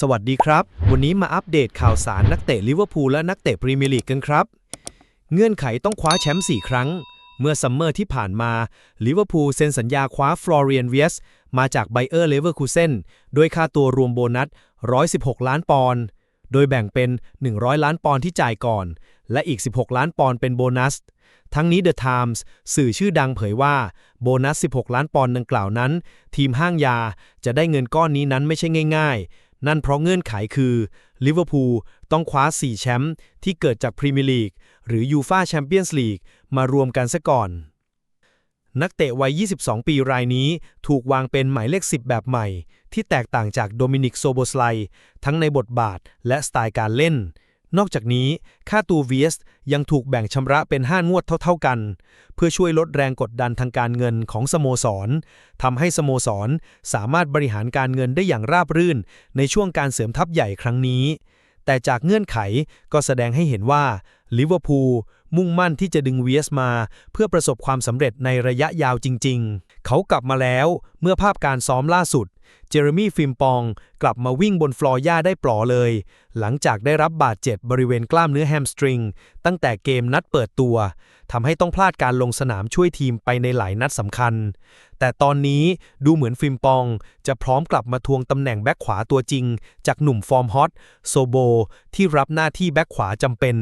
สวัสดีครับ วันนี้มาอัปเดตข่าวสารนักเตะลิเวอร์พูลและนักเตะพรีเมียร์ลีกกันครับ เงื่อนไขต้องคว้าแชมป์4ครั้ง เมื่อซัมเมอร์ที่ผ่านมาลิเวอร์พูลเซ็นสัญญาคว้าฟลอเรียนเวียสมาจากไบเออร์เลเวอร์คูเซนด้วยค่าตัวรวมโบนัส 116 ล้านปอนด์โดยแบ่งเป็น 100 ล้านปอนด์ที่จ่ายก่อน และอีก 16 ล้านปอนด์เป็นโบนัส ทั้งนี้ The Times สื่อชื่อดังเผยว่าโบนัส 16 ล้านปอนด์ดังกล่าวนั้น ทีมห้างยาจะได้เงินก้อนนี้นั้นไม่ใช่ง่ายๆ นั่นเพราะเงื่อนไขคือลิเวอร์พูลต้องคว้า 4 แชมป์ที่เกิดจากพรีเมียร์ลีกหรือยูฟาแชมเปี้ยนส์ลีกมารวมกันซะก่อน นักเตะวัย 22 ปีรายนี้ถูกวางเป็นหมายเลข 10 แบบใหม่ ที่แตกต่างจากโดมินิกโซโบสไลทั้งในบทบาทและสไตล์การเล่น นอกจากนี้ ค่าตัว VS ยังถูกแบ่งชำระเป็น 5 งวดเท่า ๆกัน เพื่อช่วยลดแรงกดดันทางการเงินของสโมสรทำให้สโมสรสามารถบริหารการเงินได้อย่างราบรื่น ในช่วงการเสริมทัพใหญ่ครั้งนี้ แต่จากเงื่อนไขก็แสดงให้เห็นว่าลิเวอร์พูล มุ่งมั่นที่จะดึง VS มา เพื่อประสบความสำเร็จในระยะยาวจริง ๆ เขากลับมาแล้วเมื่อภาพการซ้อมล่าสุด เจอร์มี่ฟิมปอง กลับมาวิ่งบนฟลอร์หญ้าได้ปลอเลย หลังจากได้รับบาดเจ็บบริเวณกล้ามเนื้อแฮมสตริง ตั้งแต่เกมนัดเปิดตัวทำให้ต้องพลาดการลงสนามช่วยทีมไปในหลายนัดสำคัญ แต่ตอนนี้ดูเหมือนฟิมปอง จะพร้อมกลับมาทวงตำแหน่งแบ็คขวาตัวจริง จากหนุ่มฟอร์มฮอตโซโบที่รับหน้าที่แบ็คขวาจำเป็น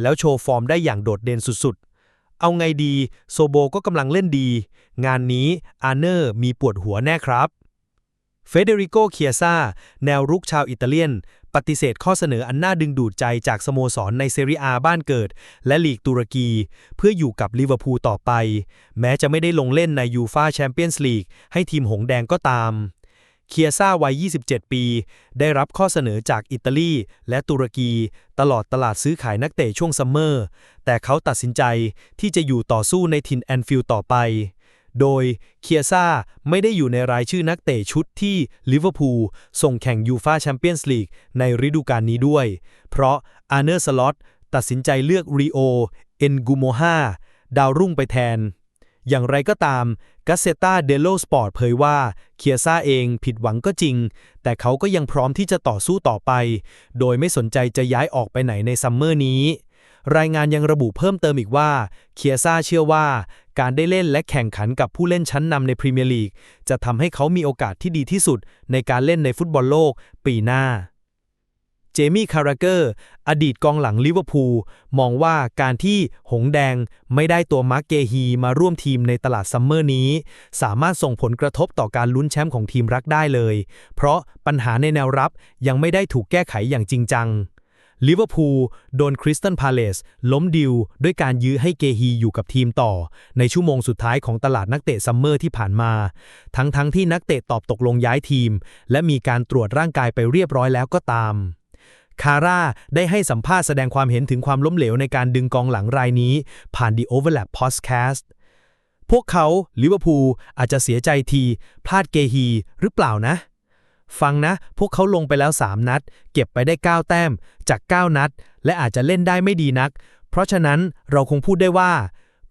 แล้วโชว์ฟอร์มได้อย่างโดดเด่นสุดๆ เอาไงดีโซโบก็กำลังเล่นดี งานนี้อาร์เนอร์มีปวดหัวแน่ครับเฟเดริโกเคียซาแนวรุกชาวอิตาเลียน ปฏิเสธข้อเสนออันน่าดึงดูดใจจากสโมสรในเซเรียอาบ้านเกิด และลีกตุรกี เพื่ออยู่กับลิเวอร์พูลต่อไป แม้จะไม่ได้ลงเล่นในยูฟาแชมเปี้ยนส์ลีกให้ทีมหงแดงก็ตาม เคียซ่าวัย 27 ปี ได้รับข้อเสนอจากอิตาลีและตุรกีตลอดตลาดซื้อขายนักเตะช่วงซัมเมอร์ แต่เขาตัดสินใจที่จะอยู่ต่อสู้ในทินแอนฟิลด์ต่อไป โดยเคียซ่าไม่ได้อยู่ในรายชื่อนักเตะชุดที่ลิเวอร์พูลส่งแข่งยูฟาแชมเปี้ยนส์ลีกในฤดูกาลนี้ด้วย เพราะอาร์เนอร์สล็อตตัดสินใจเลือกรีโอ เอนกูโมฮาดาวรุ่งไปแทน อย่างไรก็ตามกัสเซตาเดโลสปอร์ตเผยว่าเคียซ่าเองผิดหวังก็จริง แต่เขาก็ยังพร้อมที่จะต่อสู้ต่อไป โดยไม่สนใจจะย้ายออกไปไหนในซัมเมอร์นี้ รายงานยังระบุเพิ่มเติมอีกว่าเคียซ่าเชื่อว่า การได้เล่นและแข่งขันกับผู้เล่นชั้นนำในพรีเมียร์ลีกจะทำให้เขามีโอกาสที่ดีที่สุดในการเล่นในฟุตบอลโลกปีหน้า จมี่คาราเกอร์ อดีตกองหลังลิเวอร์พูลมองว่าการที่หงแดงไม่ได้ตัวมาร์กเกฮีมาร่วมทีมในตลาดซัมเมอร์นี้ สามารถส่งผลกระทบต่อการลุ้นแชมป์ของทีมรักได้เลย เพราะปัญหาในแนวรับยังไม่ได้ถูกแก้ไขอย่างจริงจังลิเวอร์พูลโดนคริสตันพาเลสล้มดิว ด้วยการยื้อให้เกฮีอยู่กับทีมต่อ ในชั่วโมงสุดท้ายของตลาดนักเตะซัมเมอร์ที่ผ่านมา ทั้งๆทที่นักเตะตอบตกลงย้ายทีม และมีการตรวจร่างกายไปเรียบร้อยแล้วก็ตาม คาร่าได้ให้สัมภาษณ์แสดงความเห็นถึงความล้มเหลวในการดึงกองหลังรายนี้ ผ่าน The Overlap Podcast พวกเขาลิเวอร์พูลอาจจะเสียใจที พลาดเกฮีหรือเปล่านะ ฟังนะ พวกเขาลงไปแล้ว 3 นัด เก็บไปได้ 9 แต้มจาก 9 นัด และอาจจะเล่นได้ไม่ดีนัก เพราะฉะนั้นเราคงพูดได้ว่า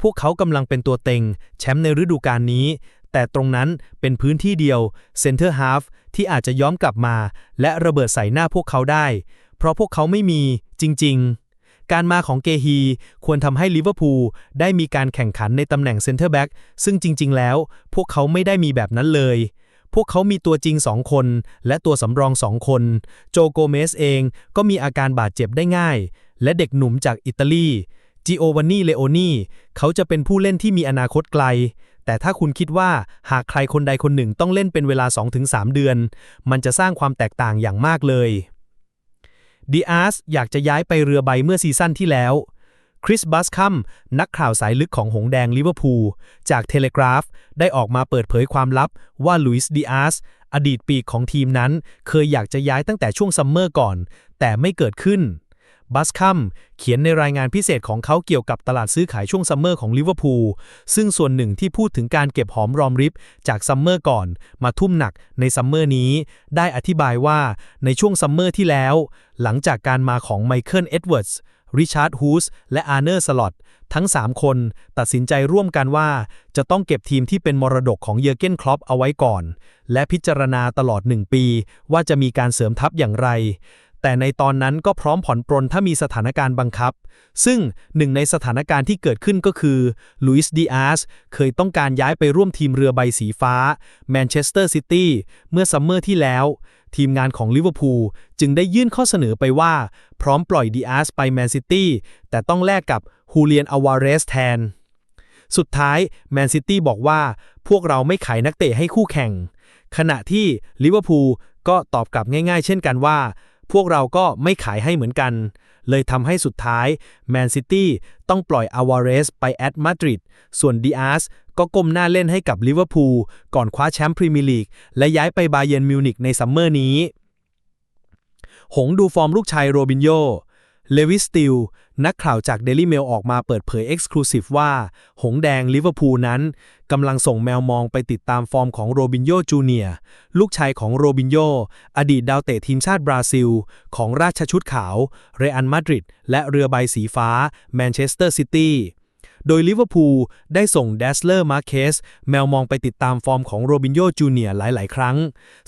พวกเขากำลังเป็นตัวเต็ง แชมป์ในฤดูกาลนี้ แต่ตรงนั้นเป็นพื้นที่เดียวเซนเตอร์ฮาฟที่อาจจะย้อมกลับมา และระเบิดใส่หน้าพวกเขาได้ เพราะพวกเขาไม่มีจริง ๆ การมาของเกฮีควรทำให้ลิเวอร์พูลได้มีการแข่งขันในตำแหน่งเซนเตอร์แบ็กซึ่งจริง ๆ แล้ว พวกเขาไม่ได้มีแบบนั้นเลย พวกเขามีตัวจริง2คน และตัวสำรอง2คน โจโกเมสเองก็มีอาการบาดเจ็บได้ง่าย และเด็กหนุ่มจากอิตาลีจิโอวานนี่เลโอนี่เขาจะเป็นผู้เล่นที่มีอนาคตไกล แต่ถ้าคุณคิดว่าหากใครคนใดคนหนึ่งต้องเล่นเป็นเวลา 2-3 เดือน มันจะสร้างความแตกต่างอย่างมากเลย ดีอาร์สอยากจะย้ายไปเรือใบเมื่อซีซั่นที่แล้วคริสบัสคัมนักข่าวสายลึกของหงแดงลิเวอร์พูลจากเทเลกราฟ ได้ออกมาเปิดเผยความลับว่าลุยส์ดีอาร์สอดีตปีกของทีมนั้น เคยอยากจะย้ายตั้งแต่ช่วงซัมเมอร์ก่อน แต่ไม่เกิดขึ้น บัสคัมเขียนในรายงานพิเศษของเขาเกี่ยวกับตลาดซื้อขายช่วงซัมเมอร์ของลิเวอร์พูลซึ่งส่วนหนึ่งที่พูดถึงการเก็บหอมรอมริบจากซัมเมอร์ก่อน มาทุ่มหนักในซัมเมอร์นี้ ได้อธิบายว่าในช่วงซัมเมอร์ที่แล้ว หลังจากการมาของไมเคิลเอ็ดเวิร์ดส์ริชาร์ดฮูสและอาร์เนอร์สลอตทั้ง 3 คนตัดสินใจร่วมกันว่า จะต้องเก็บทีมที่เป็นมรดกของเยอร์เกนคลอปเอาไว้ก่อน และพิจารณาตลอด 1 ปี ว่าจะมีการเสริมทัพอย่างไร แต่ในตอนนั้นก็พร้อมผ่อนปรนถ้ามีสถานการณ์บังคับ ซึ่งหนึ่งในสถานการณ์ที่เกิดขึ้นก็คือลุยส์ดีอาสเคยต้องการย้ายไปร่วมทีมเรือใบสีฟ้าแมนเชสเตอร์ซิตี้เมื่อซัมเมอร์ที่แล้ว ทีมงานของลิเวอร์พูลจึงได้ยื่นข้อเสนอไปว่า พร้อมปล่อยดีอาสไปแมนซิตี้แต่ต้องแลกกับฮูเลียนอวาเรสแทน สุดท้ายแมนซิตี้บอกว่าพวกเราไม่ขายนักเตะให้คู่แข่ง ขณะที่ลิเวอร์พูลก็ตอบกลับง่ายๆ เช่นกันว่า พวกเราก็ไม่ขายให้เหมือนกัน เลยทำให้สุดท้ายแมนซิตี้ต้องปล่อยอาวาเรสไปแอตมาดริดส่วนดีอาสก็ก้มหน้าเล่นให้กับลิเวอร์พูลก่อนคว้าแชมป์พรีเมียร์ลีก และย้ายไปบาเยร์นมิวนิกในซัมเมอร์นี้ หงดูฟอร์มลูกชายโรบินโย เลวิสติลนักข่าวจากเดลี่เมลออกมาเปิดเผยเอ็กซ์คลูซีฟว่า หงแดงลิเวอร์พูลนั้นกำลังส่งแมวมองไปติดตามฟอร์มของโรบินโยจูเนียลูกชายของโรบินโยอดีตดาวเตะทีมชาติบราซิล ของราชชุดขาว เรอัลมาดริดและเรือใบสีฟ้าแมนเชสเตอร์ซิตี้โดยลิเวอร์พูลได้ส่งเดสเลอร์มาเคสแมวมองไปติดตามฟอร์มของโรบินโยจูเนียหลาย ๆ ครั้ง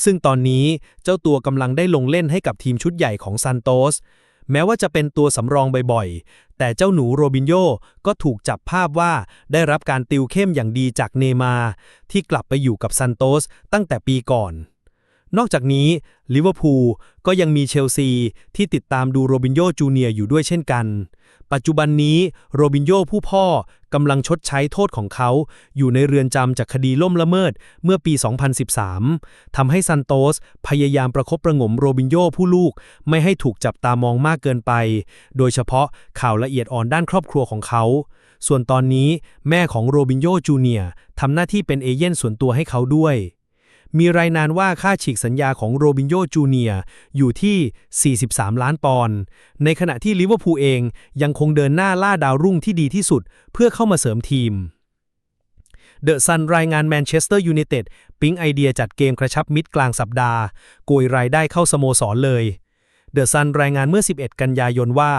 ซึ่งตอนนี้เจ้าตัวกำลังได้ลงเล่นให้กับทีมชุดใหญ่ของซันโตส แม้ว่าจะเป็นตัวสำรองบ่อยๆ แต่เจ้าหนูโรบินโยก็ถูกจับภาพว่าได้รับการติวเข้มอย่างดีจากเนมา ที่กลับไปอยู่กับซันโตสตั้งแต่ปีก่อน นอกจากนี้ลิเวอร์พูลก็ยังมีเชลซีที่ติดตามดูโรบินโยจูเนียร์อยู่ด้วยเช่นกัน ปัจจุบันนี้โรบินโยผู้พ่อกำลังชดใช้โทษของเขา อยู่ในเรือนจำจากคดีล่มละเมิดเมื่อปี 2013 ทำให้ซันโตสพยายามประคบประงมโรบินโยผู้ลูกไม่ให้ถูกจับตามองมากเกินไป โดยเฉพาะข่าวละเอียดอ่อนด้านครอบครัวของเขา ส่วนตอนนี้แม่ของโรบินโยจูเนียทำหน้าที่เป็นเอเย่นส่วนตัวให้เขาด้วย มีรายงานว่าค่าฉีกสัญญาของโรบินโยจูเนียร์อยู่ที่ 43 ล้านปอนด์ ในขณะที่ลิเวอร์พูลเองยังคงเดินหน้าล่าดาวรุ่งที่ดีที่สุดเพื่อเข้ามาเสริมทีม เดอะซันรายงานแมนเชสเตอร์ยูไนเต็ดปิ๊งไอเดียจัดเกมกระชับมิตรกลางสัปดาห์ โกยรายได้เข้าสโมสรเลย เดอะซันรายงานเมื่อ 11 กันยายนว่า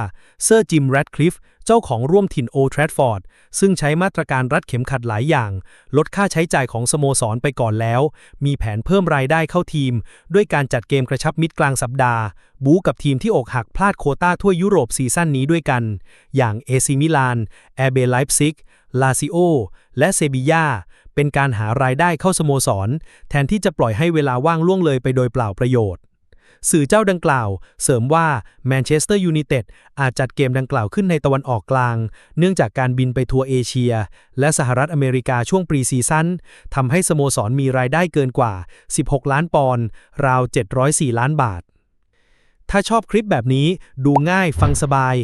เซอร์จิมแรดคลิฟเจ้าของร่วมถิ่นโอทร d ฟอร์ด ซึ่งใช้มาตรการรัดเข็มขัดหลายอย่าง ลดค่าใช้จ่ายของสโมสรไปก่อนแล้ว มีแผนเพิ่มรายได้เข้าทีม ด้วยการจัดเกมกระชับมิตรกลางสัปดาห์ บู๊กับทีมที่อกหักพลาดโคต้าทั่วยุโรปซีซั่นนี้ด้วยกัน อย่างเอซิมิลานแอเบไลป์ซิกลาซิโอและเซบียาเป็นการหารายได้เข้าสโมสร แทนที่จะปล่อยให้เวลาว่างล่วงเลยไปโดยเปล่าประโยชน์ สื่อเจ้าดังกล่าว เสริมว่าแมนเชสเตอร์ยูไนเต็ดอาจจัดเกมดังกล่าวขึ้นในตะวันออกกลาง เนื่องจากการบินไปทัวร์เอเชีย และสหรัฐอเมริกาช่วงปรีซีซั่นทำให้สโมสรมีรายได้เกินกว่า 16 ล้านปอนด์ราว 704 ล้านบาท ถ้าชอบคลิปแบบนี้ดูง่ายฟังสบาย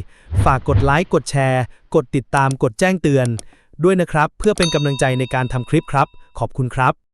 ฝากกดไลค์กดแชร์ กดติดตามกดแจ้งเตือน ด้วยนะครับเพื่อเป็นกำลังใจในการทำคลิปครับ ขอบคุณครับ